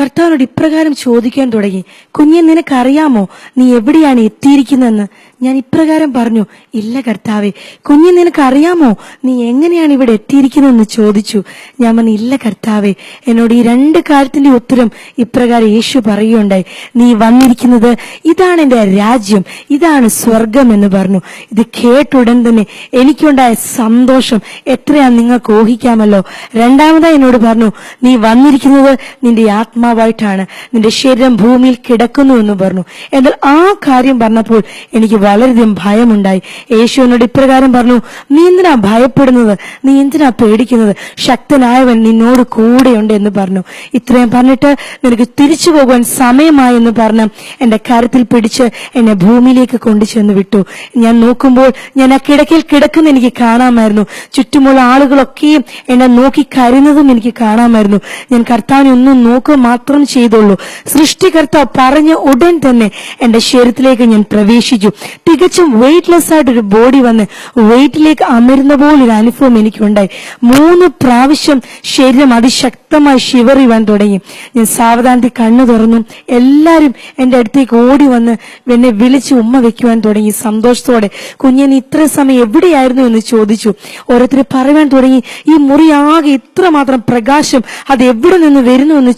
കർത്താവിനോട് ഇപ്രകാരം ചോദിക്കാൻ തുടങ്ങി. കുഞ്ഞെ നിനക്കറിയാമോ? നീ എവിടെയാണ് എത്തിയിരിക്കുന്നതെന്ന്? ഞാൻ ഇപ്രകാരം പറഞ്ഞു ഇല്ല കർത്താവെ കുഞ്ഞെ നിനക്കറിയാമോ? നീ എങ്ങനെയാണ് ഇവിടെ എത്തിയിരിക്കുന്നതെന്ന് ചോദിച്ചു. ഞാൻ പറഞ്ഞു ഇല്ല കർത്താവെ എന്നോട് ഈ രണ്ട് കാര്യത്തിന്റെ ഉത്തരം ഇപ്രകാരം യേശു പറയുകയുണ്ടായി. നീ വന്നിരിക്കുന്നത് ഇതാണ് എന്റെ രാജ്യം ഇതാണ് സ്വർഗം എന്ന് പറഞ്ഞു. ഇത് കേട്ടുടൻ തന്നെ എനിക്കുണ്ടായ സന്തോഷം എത്രയാ നിങ്ങൾക്ക് ഊഹിക്കാമല്ലോ. രണ്ടാമതായി എന്നോട് പറഞ്ഞു നീ വന്നിരിക്കുന്നത് നിന്റെ ആത്മാവായിട്ടാണ് നിന്റെ ശരീരം ഭൂമിയിൽ കിടക്കുന്നു എന്ന് പറഞ്ഞു. എന്നാൽ ആ കാര്യം പറഞ്ഞപ്പോൾ എനിക്ക് വളരെയധികം ഭയമുണ്ടായി. യേശു എന്നോട് ഇപ്രകാരം പറഞ്ഞു നീ എന്തിനാ ഭയപ്പെടുന്നത്? നീ എന്തിനാ പേടിക്കുന്നത്? ശക്തനായവൻ നിന്നോട് കൂടെയുണ്ട് എന്ന് പറഞ്ഞു. ഇത്രയും പറഞ്ഞിട്ട് നിനക്ക് തിരിച്ചു പോകുവാൻ സമയമായി എന്ന് പറഞ്ഞ് എന്റെ കരത്തിൽ പിടിച്ച് എന്നെ ഭൂമിയിലേക്ക് കൊണ്ടുചെന്ന് വിട്ടു. ഞാൻ നോക്കുമ്പോൾ ഞാൻ ആ കിടക്കയിൽ കിടക്കുന്ന എനിക്ക് കാണാമായിരുന്നു. ചുറ്റുമുള്ള ആളുകളൊക്കെയും എന്നെ നോക്കി കരുന്നതും എനിക്ക് കാണാമായിരുന്നു. ഞാൻ കർത്താവിനെ ഒന്നും നോക്കുക മാത്രം ചെയ്തുള്ളൂ. സൃഷ്ടികർത്താവ് പറഞ്ഞ ഉടൻ തന്നെ എന്റെ ശരീരത്തിലേക്ക് ഞാൻ പ്രവേശിച്ചു. തികച്ചും വെയിറ്റ്ലെസ് ആയിട്ടൊരു ബോഡി വന്ന് വെയിറ്റിലേക്ക് അമരുന്ന പോലൊരു അനുഭവം എനിക്കുണ്ടായി. മൂന്ന് പ്രാവശ്യം ശരീരം അതിശക്തമായി ശിവറിവാൻ തുടങ്ങി. ഞാൻ സാവധാനത്തിൽ കണ്ണു തുറന്നു. എല്ലാവരും എന്റെ അടുത്തേക്ക് ഓടി വന്ന് എന്നെ വിളിച്ച് ഉമ്മ വെക്കുവാൻ തുടങ്ങി. സന്തോഷത്തോടെ കുഞ്ഞൻ ഇത്ര സമയം എവിടെയായിരുന്നു? എന്ന് ചോദിച്ചു. ഓരോരുത്തർ പറയാൻ തുടങ്ങി. ഈ മുറി ആകെ ഇത്രമാത്രം പ്രകാശം അത് എവിടെ നിന്ന് വരുന്നു എന്ന്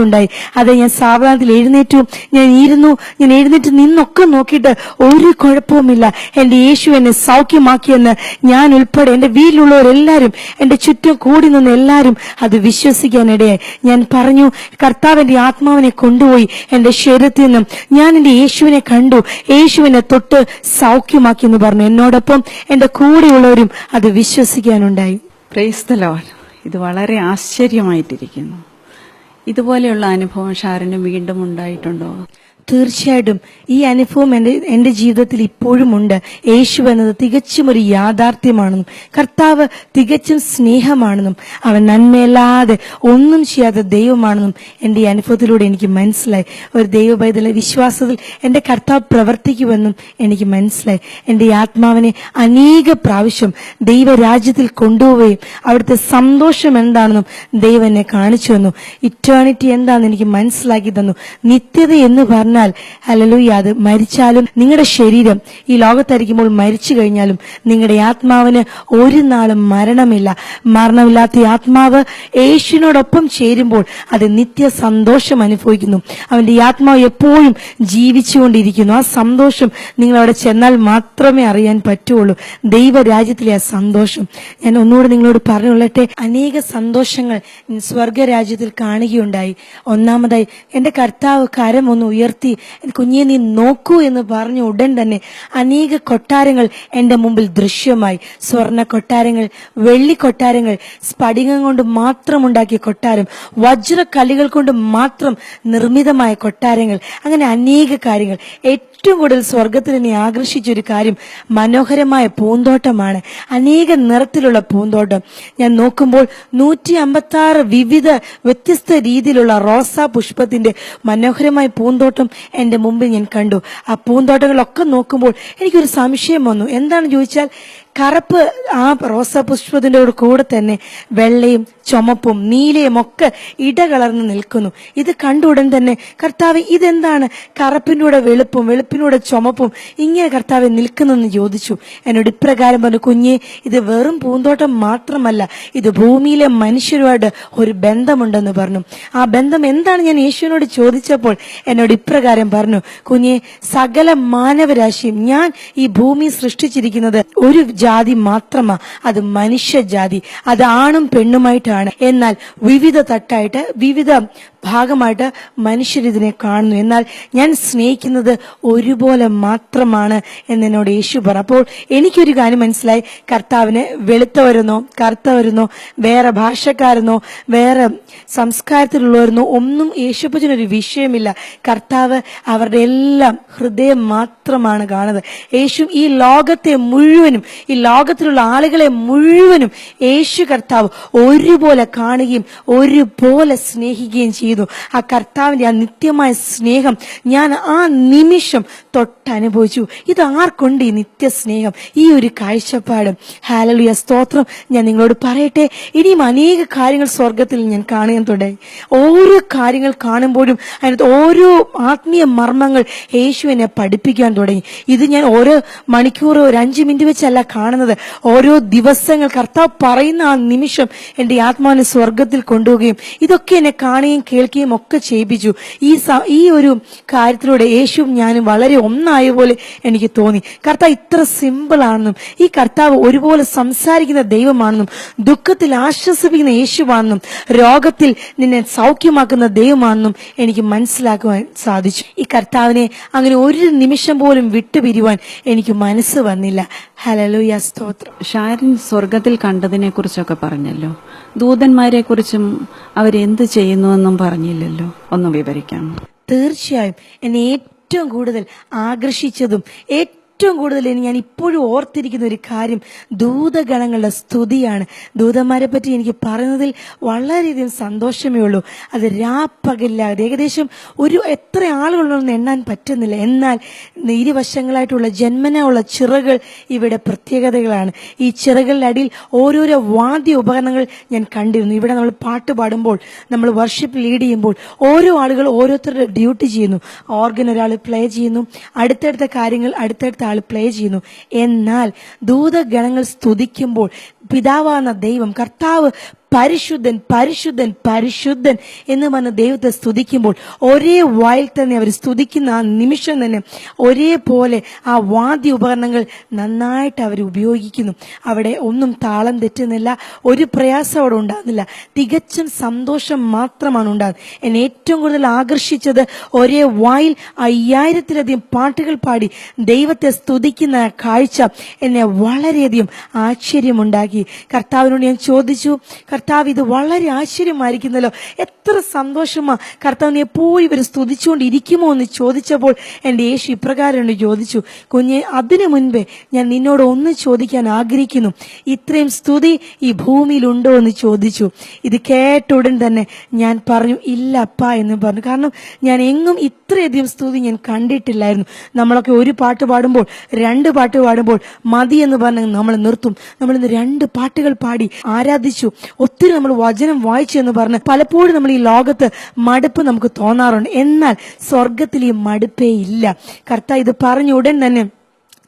ചോദിക്കുകയുണ്ടായി അത് ഞാൻ സാവധാനത്തിൽ എഴുന്നേറ്റു. ഞാൻ ഇരുന്നു. ഞാൻ എഴുന്നേറ്റ് നിന്നൊക്കെ നോക്കിയിട്ട് ഒരു കുഴപ്പവുമില്ല. എന്റെ യേശു എന്നെ സൗഖ്യമാക്കിയെന്ന് ഞാൻ ഉൾപ്പെടെ എന്റെ വീട്ടിലുള്ളവരെല്ലാരും എന്റെ ചുറ്റും കൂടി നിന്ന് എല്ലാരും അത് വിശ്വസിക്കാനിടയായി. ഞാൻ പറഞ്ഞു കർത്താവ് എന്റെ ആത്മാവിനെ കൊണ്ടുപോയി എന്റെ ശരീരത്തിൽ നിന്നും ഞാൻ എന്റെ യേശുവിനെ കണ്ടു. യേശുവിനെ തൊട്ട് സൗഖ്യമാക്കി എന്ന് പറഞ്ഞു. എന്നോടൊപ്പം എന്റെ കൂടെയുള്ളവരും അത് വിശ്വസിക്കാനുണ്ടായി. പ്രൈസ് ഇത് വളരെ ആശ്ചര്യമായിട്ടിരിക്കുന്നു. ഇതുപോലെയുള്ള അനുഭവം ഷാരന് വീണ്ടും ഉണ്ടായിട്ടുണ്ടോ? തീർച്ചയായിട്ടും ഈ അനുഭവം എന്റെ എന്റെ ജീവിതത്തിൽ ഇപ്പോഴും ഉണ്ട്. യേശു എന്നത് തികച്ചും ഒരു യാഥാർത്ഥ്യമാണെന്നും കർത്താവ് തികച്ചും സ്നേഹമാണെന്നും അവൻ നന്മയല്ലാതെ ഒന്നും ചെയ്യാത്ത ദൈവമാണെന്നും എന്റെ ഈ അനുഭവത്തിലൂടെ എനിക്ക് മനസ്സിലായി. ഒരു ദൈവ വിശ്വാസത്തിൽ എന്റെ കർത്താവ് പ്രവർത്തിക്കുമെന്നും എനിക്ക് മനസ്സിലായി. എന്റെ ആത്മാവിനെ അനേക പ്രാവശ്യം ദൈവരാജ്യത്തിൽ കൊണ്ടുപോവുകയും അവിടുത്തെ സന്തോഷം എന്താണെന്നും ദൈവം എന്നെ കാണിച്ചു തന്നു. ഇറ്റേണിറ്റി എന്താണെന്ന് എനിക്ക് മനസ്സിലാക്കി തന്നു. നിത്യത എന്ന് പറഞ്ഞാൽ അല്ലലൂയ അത് മരിച്ചാലും നിങ്ങളുടെ ശരീരം ഈ ലോകത്തായിരിക്കുമ്പോൾ മരിച്ചു കഴിഞ്ഞാലും നിങ്ങളുടെ ആത്മാവിന് ഒരു നാളും മരണമില്ല. മരണമില്ലാത്ത ആത്മാവ് യേശുവിനോടൊപ്പം ചേരുമ്പോൾ അത് നിത്യ സന്തോഷം അനുഭവിക്കുന്നു അവന്റെ ആത്മാവ് എപ്പോഴും ജീവിച്ചുകൊണ്ടിരിക്കുന്നു. ആ സന്തോഷം നിങ്ങൾ അവിടെ ചെന്നാൽ മാത്രമേ അറിയാൻ പറ്റുള്ളൂ. ദൈവരാജ്യത്തിലെ ആ സന്തോഷം. ഞാൻ ഒന്നുകൂടെ നിങ്ങളോട് പറഞ്ഞുകൊള്ളട്ടെ അനേക സന്തോഷങ്ങൾ സ്വർഗരാജ്യത്തിൽ കാണുകയുണ്ടായി. ഒന്നാമതായി എന്റെ കർത്താവ് കരം ഒന്ന് ഉയർത്തി കുഞ്ഞെ നീ നോക്കൂ എന്ന് പറഞ്ഞ ഉടൻ തന്നെ അനേക കൊട്ടാരങ്ങൾ എന്റെ മുമ്പിൽ ദൃശ്യമായി. സ്വർണ കൊട്ടാരങ്ങൾ വെള്ളി കൊട്ടാരങ്ങൾ സ്ഫടികം കൊണ്ട് മാത്രം ഉണ്ടാക്കിയ കൊട്ടാരം വജ്രക്കല്ലുകൾ കൊണ്ട് മാത്രം നിർമ്മിതമായ കൊട്ടാരങ്ങൾ അങ്ങനെ അനേക കാര്യങ്ങൾ. ഏറ്റവും കൂടുതൽ സ്വർഗത്തിൽ എന്നെ ആകർഷിച്ച ഒരു കാര്യം മനോഹരമായ പൂന്തോട്ടമാണ്. അനേക നിറത്തിലുള്ള പൂന്തോട്ടം. ഞാൻ നോക്കുമ്പോൾ നൂറ്റി അമ്പത്തി ആറ് വിവിധ വ്യത്യസ്ത രീതിയിലുള്ള റോസാ പുഷ്പത്തിന്റെ മനോഹരമായ പൂന്തോട്ടം എന്റെ മുമ്പിൽ ഞാൻ കണ്ടു. ആ പൂന്തോട്ടങ്ങളൊക്കെ നോക്കുമ്പോൾ എനിക്കൊരു സംശയം വന്നു. എന്താണെന്ന് ചോദിച്ചാൽ കറുപ്പ് ആ റോസാപുഷ്പത്തിന്റെ കൂടെ തന്നെ വെള്ളയും ചുമപ്പും നീലയും ഒക്കെ ഇടകലർന്ന് നിൽക്കുന്നു. ഇത് കണ്ട ഉടൻ തന്നെ കർത്താവ് ഇതെന്താണ്? കറുപ്പിന്റെ കൂടെ വെളുപ്പും വെളുപ്പിനൂടെ ചുമപ്പും ഇങ്ങനെ കർത്താവ് നിൽക്കുന്നെന്ന് ചോദിച്ചു. എന്നോട് ഇപ്രകാരം പറഞ്ഞു കുഞ്ഞെ ഇത് വെറും പൂന്തോട്ടം മാത്രമല്ല ഇത് ഭൂമിയിലെ മനുഷ്യരുമായിട്ട് ഒരു ബന്ധമുണ്ടെന്ന് പറഞ്ഞു. ആ ബന്ധം എന്താണ്? ഞാൻ യേശുവിനോട് ചോദിച്ചപ്പോൾ എന്നോട് ഇപ്രകാരം പറഞ്ഞു കുഞ്ഞെ സകല മാനവരാശിയും ഞാൻ ഈ ഭൂമി സൃഷ്ടിച്ചിരിക്കുന്നത് ഒരു ജാതി മാത്രമാ. അത് മനുഷ്യജാതി. അത് ആണും പെണ്ണുമായിട്ടാണ്. എന്നാൽ വിവിധ തട്ടായിട്ട് വിവിധ ഭാഗമായിട്ട് മനുഷ്യരിതിനെ കാണുന്നു. എന്നാൽ ഞാൻ സ്നേഹിക്കുന്നത് ഒരുപോലെ മാത്രമാണ് എന്നോട് യേശു പറഞ്ഞു. അപ്പോൾ എനിക്കൊരു കാര്യം മനസ്സിലായി. കർത്താവിന് വെളുത്തവരെന്നോ കറുത്തവരെന്നോ വേറെ ഭാഷക്കാരെന്നോ വേറെ സംസ്കാരത്തിലുള്ളവരെന്നോ ഒന്നും യേശുപ്പച്ചനൊരു വിഷയമില്ല. കർത്താവ് അവരുടെ എല്ലാം ഹൃദയം മാത്രമാണ് കാണുന്നത്. യേശു ഈ ലോകത്തെ മുഴുവനും ഈ ലോകത്തിലുള്ള ആളുകളെ മുഴുവനും യേശു കർത്താവ് ഒരുപോലെ കാണുകയും ഒരുപോലെ സ്നേഹിക്കുകയും ചെയ്തു. ആ കർത്താവിന്റെ ആ നിത്യമായ സ്നേഹം ഞാൻ ആ നിമിഷം തൊട്ടനുഭവിച്ചു. ഇത് ആർക്കുണ്ട് ഈ നിത്യസ്നേഹം? ഈ ഒരു കാഴ്ചപ്പാട്. ഹാലലുയ സ്തോത്രം ഞാൻ നിങ്ങളോട് പറയട്ടെ. ഇനിയും അനേക കാര്യങ്ങൾ സ്വർഗത്തിൽ ഞാൻ കാണാൻ തുടങ്ങി ഓരോ കാര്യങ്ങൾ കാണുമ്പോഴും അതിനകത്ത് ഓരോ ആത്മീയ മർമ്മങ്ങൾ യേശു എന്നെ പഠിപ്പിക്കാൻ തുടങ്ങി. ഇത് ഞാൻ ഓരോ മണിക്കൂർ ഒരു അഞ്ച് മിനിറ്റ് വെച്ചല്ല കാണുന്നത്. ഓരോ ദിവസങ്ങൾ കർത്താവ് പറയുന്ന ആ നിമിഷം എന്റെ ആത്മാവിനെ സ്വർഗത്തിൽ കൊണ്ടുപോവുകയും ഇതൊക്കെ എന്നെ കാണുകയും കേൾക്കുകയും ഒക്കെ ചെയ്യിപ്പിച്ചു. ഈ ഈ ഒരു കാര്യത്തിലൂടെ യേശുവും ഞാനും വളരെ ഒന്നായ പോലെ എനിക്ക് തോന്നി. കർത്താവ് ഇത്ര സിമ്പിൾ ആണെന്നും ഈ കർത്താവ് ഒരുപോലെ സംസാരിക്കുന്ന ദൈവമാണെന്നും ദുഃഖത്തിൽ ആശ്വസിപ്പിക്കുന്ന യേശുവാണെന്നും രോഗത്തിൽ നിന്നെ സൗഖ്യമാക്കുന്ന ദൈവമാണെന്നും എനിക്ക് മനസ്സിലാക്കുവാൻ സാധിച്ചു. ഈ കർത്താവിനെ അങ്ങനെ ഒരു നിമിഷം പോലും വിട്ടുപിരിവാൻ എനിക്ക് മനസ്സ് വന്നില്ല. ഹലലുയ സ്തോത്രം. ഷാരൻ സ്വർഗത്തിൽ കണ്ടതിനെ കുറിച്ചൊക്കെ പറഞ്ഞല്ലോ. ദൂതന്മാരെ കുറിച്ചും അവരെന്ത് ചെയ്യുന്നുവെന്നും പറഞ്ഞില്ലല്ലോ ഒന്ന് വിവരിക്കാം. തീർച്ചയായും. എന്നെ ഏറ്റവും കൂടുതൽ ആകർഷിച്ചതും ഏറ്റവും കൂടുതൽ ഇനി ഞാൻ ഇപ്പോഴും ഓർത്തിരിക്കുന്ന ഒരു കാര്യം ദൂതഗണങ്ങളുടെ സ്തുതിയാണ്. ദൂതന്മാരെ പറ്റി എനിക്ക് പറയുന്നതിൽ വളരെയധികം സന്തോഷമേ ഉള്ളൂ. അത് രാപ്പകലില്ലാതെ ഏകദേശം ഒരു എത്ര ആളുകളുണ്ടെന്ന് എണ്ണാൻ പറ്റുന്നില്ല. എന്നാൽ ഇരുവശങ്ങളായിട്ടുള്ള ജന്മന ഉള്ള ചിറകൾ ഇവിടെ പ്രത്യേകതകളാണ്. ഈ ചിറകളുടെ അടിയിൽ ഓരോരോ വാദ്യ ഉപകരണങ്ങൾ ഞാൻ കണ്ടിരുന്നു. ഇവിടെ നമ്മൾ പാട്ട് പാടുമ്പോൾ നമ്മൾ വർഷിപ്പ് ലീഡ് ചെയ്യുമ്പോൾ ഓരോ ആളുകൾ ഓരോരുത്തരുടെ ഡ്യൂട്ടി ചെയ്യുന്നു. ഓർഗൻ ഒരാൾ പ്ലേ ചെയ്യുന്നു. അടുത്തടുത്ത കാര്യങ്ങൾ അടുത്തടുത്ത ആൾ പ്ലേ ചെയ്യുന്നു. എന്നാൽ ദൂതഗണങ്ങൾ സ്തുതിക്കുമ്പോൾ പിതാവാണ് ദൈവം കർത്താവ് പരിശുദ്ധൻ പരിശുദ്ധൻ പരിശുദ്ധൻ എന്ന് പറഞ്ഞ് ദൈവത്തെ സ്തുതിക്കുമ്പോൾ ഒരേ വായിൽ തന്നെ അവർ സ്തുതിക്കുന്ന ആ നിമിഷം തന്നെ ഒരേപോലെ ആ വാദ്യ ഉപകരണങ്ങൾ നന്നായിട്ട് അവർ ഉപയോഗിക്കുന്നു. അവിടെ ഒന്നും താളം തെറ്റുന്നില്ല ഒരു പ്രയാസം അവിടെ ഉണ്ടാകുന്നില്ല. തികച്ചും സന്തോഷം മാത്രമാണ് ഉണ്ടാകുന്നത്. എന്നെ ഏറ്റവും കൂടുതൽ ആകർഷിച്ചത് ഒരേ വായിൽ അയ്യായിരത്തിലധികം പാട്ടുകൾ പാടി ദൈവത്തെ സ്തുതിക്കുന്ന കാഴ്ച എന്നെ വളരെയധികം ആശ്ചര്യമുണ്ടാക്കി. കർത്താവിനോട് ഞാൻ ചോദിച്ചു കർത്താവ് ഇത് വളരെ ആശ്ചര്യമായിരിക്കുന്നല്ലോ. എത്ര സന്തോഷമാ. കർത്താവിനെ പോയി ഇവർ സ്തുതിച്ചുകൊണ്ടിരിക്കുമോ എന്ന് ചോദിച്ചപ്പോൾ എന്റെ യേശു ഇപ്രകാരം ചോദിച്ചു കുഞ്ഞെ അതിനു മുൻപേ ഞാൻ നിന്നോട് ഒന്ന് ചോദിക്കാൻ ആഗ്രഹിക്കുന്നു. ഇത്രയും സ്തുതി ഈ ഭൂമിയിലുണ്ടോ എന്ന് ചോദിച്ചു. ഇത് കേട്ട ഉടൻ തന്നെ ഞാൻ പറഞ്ഞു ഇല്ല അപ്പ എന്ന് പറഞ്ഞു. കാരണം ഞാൻ എങ്ങും ഇത്രയധികം സ്തുതി ഞാൻ കണ്ടിട്ടില്ലായിരുന്നു. നമ്മളൊക്കെ ഒരു പാട്ട് പാടുമ്പോൾ രണ്ട് പാട്ട് പാടുമ്പോൾ മതി എന്ന് പറഞ്ഞ് നമ്മൾ നിർത്തും. നമ്മൾ ഇന്ന് രണ്ട് പാട്ടുകൾ പാടി ആരാധിച്ചു. ഒത്തിരി നമ്മൾ വചനം വായിച്ചു എന്ന് പറഞ്ഞ് പലപ്പോഴും നമ്മൾ ഈ ലോകത്ത് മടുപ്പ് നമുക്ക് തോന്നാറുണ്ട്. എന്നാൽ സ്വർഗത്തിൽ ഈ മടുപ്പേ ഇല്ല. കർത്ത ഇത് പറഞ്ഞ ഉടൻ തന്നെ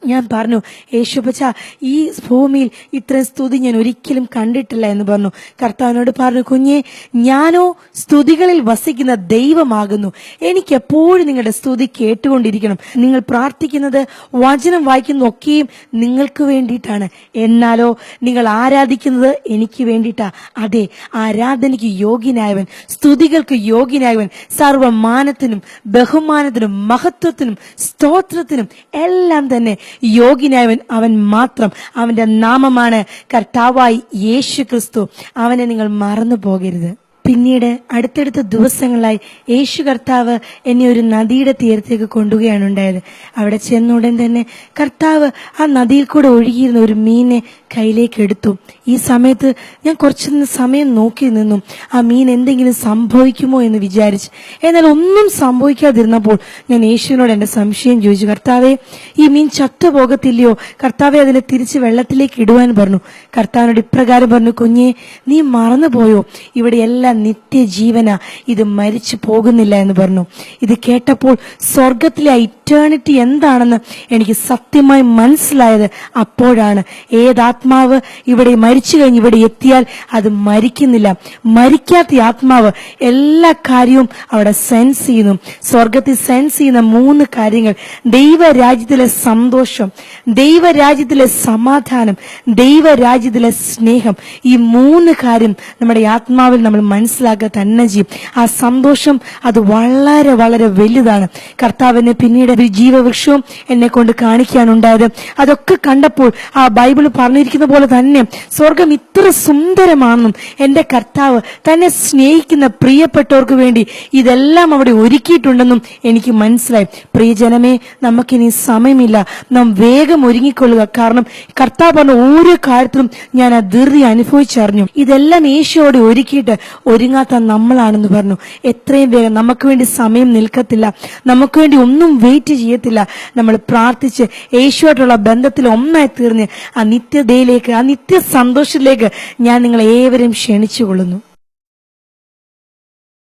ഞാൻ പറഞ്ഞു യേശുപച്ച ഈ ഭൂമിയിൽ ഇത്രയും സ്തുതി ഞാൻ ഒരിക്കലും കണ്ടിട്ടില്ല എന്ന് പറഞ്ഞു. കർത്താവിനോട് പറഞ്ഞു കുഞ്ഞെ ഞാനോ സ്തുതികളിൽ വസിക്കുന്ന ദൈവമാകുന്നു. എനിക്ക് എപ്പോഴും നിങ്ങളുടെ സ്തുതി കേട്ടുകൊണ്ടിരിക്കണം. നിങ്ങൾ പ്രാർത്ഥിക്കുന്നത് വചനം വായിക്കുന്നതൊക്കെയും നിങ്ങൾക്ക് വേണ്ടിയിട്ടാണ്. എന്നാലോ നിങ്ങൾ ആരാധിക്കുന്നത് എനിക്ക് വേണ്ടിയിട്ടാ. അതെ ആരാധനയ്ക്ക് യോഗ്യനായവൻ സ്തുതികൾക്ക് യോഗ്യനായവൻ സർവമാനത്തിനും ബഹുമാനത്തിനും മഹത്വത്തിനും സ്തോത്രത്തിനും എല്ലാം തന്നെ യോഗ്യനായവൻ അവൻ മാത്രം. അവന്റെ നാമമാണ് കർത്താവായി യേശു ക്രിസ്തു അവനെ നിങ്ങൾ മറന്നു പോകരുത് പിന്നീട് അടുത്തടുത്ത ദിവസങ്ങളായി യേശു കർത്താവ് എന്നെ ഒരു നദിയുടെ തീരത്തേക്ക് കൊണ്ടുകയാണ് ഉണ്ടായത്. അവിടെ ചെന്ന ഉടൻ തന്നെ കർത്താവ് ആ നദിയിൽ കൂടെ ഒഴുകിയിരുന്ന ഒരു മീനെ കയ്യിലേക്ക് എടുത്തു. ഈ സമയത്ത് ഞാൻ കുറച്ച് സമയം നോക്കി നിന്നു. ആ മീൻ എന്തെങ്കിലും സംഭവിക്കുമോ എന്ന് വിചാരിച്ച്. എന്നാൽ ഒന്നും സംഭവിക്കാതിരുന്നപ്പോൾ ഞാൻ യേശുവിനോട് എന്റെ സംശയം ചോദിച്ചു. കർത്താവെ ഈ മീൻ ചത്തു പോകത്തില്ലയോ കർത്താവെ അതിനെ തിരിച്ച് വെള്ളത്തിലേക്ക് ഇടുവാൻ പറഞ്ഞു. കർത്താവിനോട് ഇപ്രകാരം പറഞ്ഞു കുഞ്ഞെ നീ മറന്നുപോയോ? ഇവിടെ എല്ലാം നിത്യജീവന. ഇത് മരിച്ചു പോകുന്നില്ല എന്ന് പറഞ്ഞു. ഇത് കേട്ടപ്പോൾ സ്വർഗത്തിലെ ഇറ്റേണിറ്റി എന്താണെന്ന് എനിക്ക് സത്യമായി മനസ്സിലായത് അപ്പോഴാണ്. ഏതാത്മാവ് ഇവിടെ മരിച്ചു കഴിഞ്ഞ് ഇവിടെ എത്തിയാൽ അത് മരിക്കുന്നില്ല. മരിക്കാത്ത ആത്മാവ് എല്ലാ കാര്യവും അവിടെ സെൻസ് ചെയ്യുന്നു. സ്വർഗത്തിൽ സെൻസ് ചെയ്യുന്ന മൂന്ന് കാര്യങ്ങൾ. ദൈവരാജ്യത്തിലെ സന്തോഷം ദൈവരാജ്യത്തിലെ സമാധാനം ദൈവരാജ്യത്തിലെ സ്നേഹം. ഈ മൂന്ന് കാര്യം നമ്മുടെ ആത്മാവിൽ നമ്മൾ മനസ്സിലാക്കുക തന്നെ ചെയ്യും. ആ സന്തോഷം അത് വളരെ വളരെ വലുതാണ്. കർത്താവിനെ പിന്നീട് എന്റെ ജീവവൃക്ഷവും എന്നെ കൊണ്ട് കാണിക്കാനുണ്ടായത്. അതൊക്കെ കണ്ടപ്പോൾ ആ ബൈബിൾ പറഞ്ഞിരിക്കുന്ന പോലെ തന്നെ സ്വർഗം ഇത്ര സുന്ദരമാണെന്നും എന്റെ കർത്താവ് തന്നെ സ്നേഹിക്കുന്ന പ്രിയപ്പെട്ടവർക്ക് വേണ്ടി ഇതെല്ലാം അവിടെ ഒരുക്കിയിട്ടുണ്ടെന്നും എനിക്ക് മനസ്സിലായി. പ്രിയജനമേ നമുക്കിനി സമയമില്ല. നാം വേഗം ഒരുങ്ങിക്കൊള്ളുക. കാരണം കർത്താവ് പറഞ്ഞ ഓരോ കാര്യത്തിലും ഞാൻ ആ ധൃതി അനുഭവിച്ചറിഞ്ഞു. ഇതെല്ലാം യേശുവോടെ ഒരുക്കിയിട്ട് ഒരുങ്ങാത്ത നമ്മളാണെന്ന് പറഞ്ഞു. എത്രയും വേഗം നമുക്ക് വേണ്ടി സമയം നിൽക്കത്തില്ല. നമുക്ക് വേണ്ടി ഒന്നും വെയിറ്റ് ചെയ്യത്തില്ല. നമ്മൾ പ്രാർത്ഥിച്ച് യേശുവായിട്ടുള്ള ബന്ധത്തിൽ ഒന്നായി തീർന്ന് ആ നിത്യതയിലേക്ക് ആ നിത്യ സന്തോഷത്തിലേക്ക് ഞാൻ നിങ്ങളെ ഏവരും ക്ഷണിച്ചുകൊള്ളുന്നു.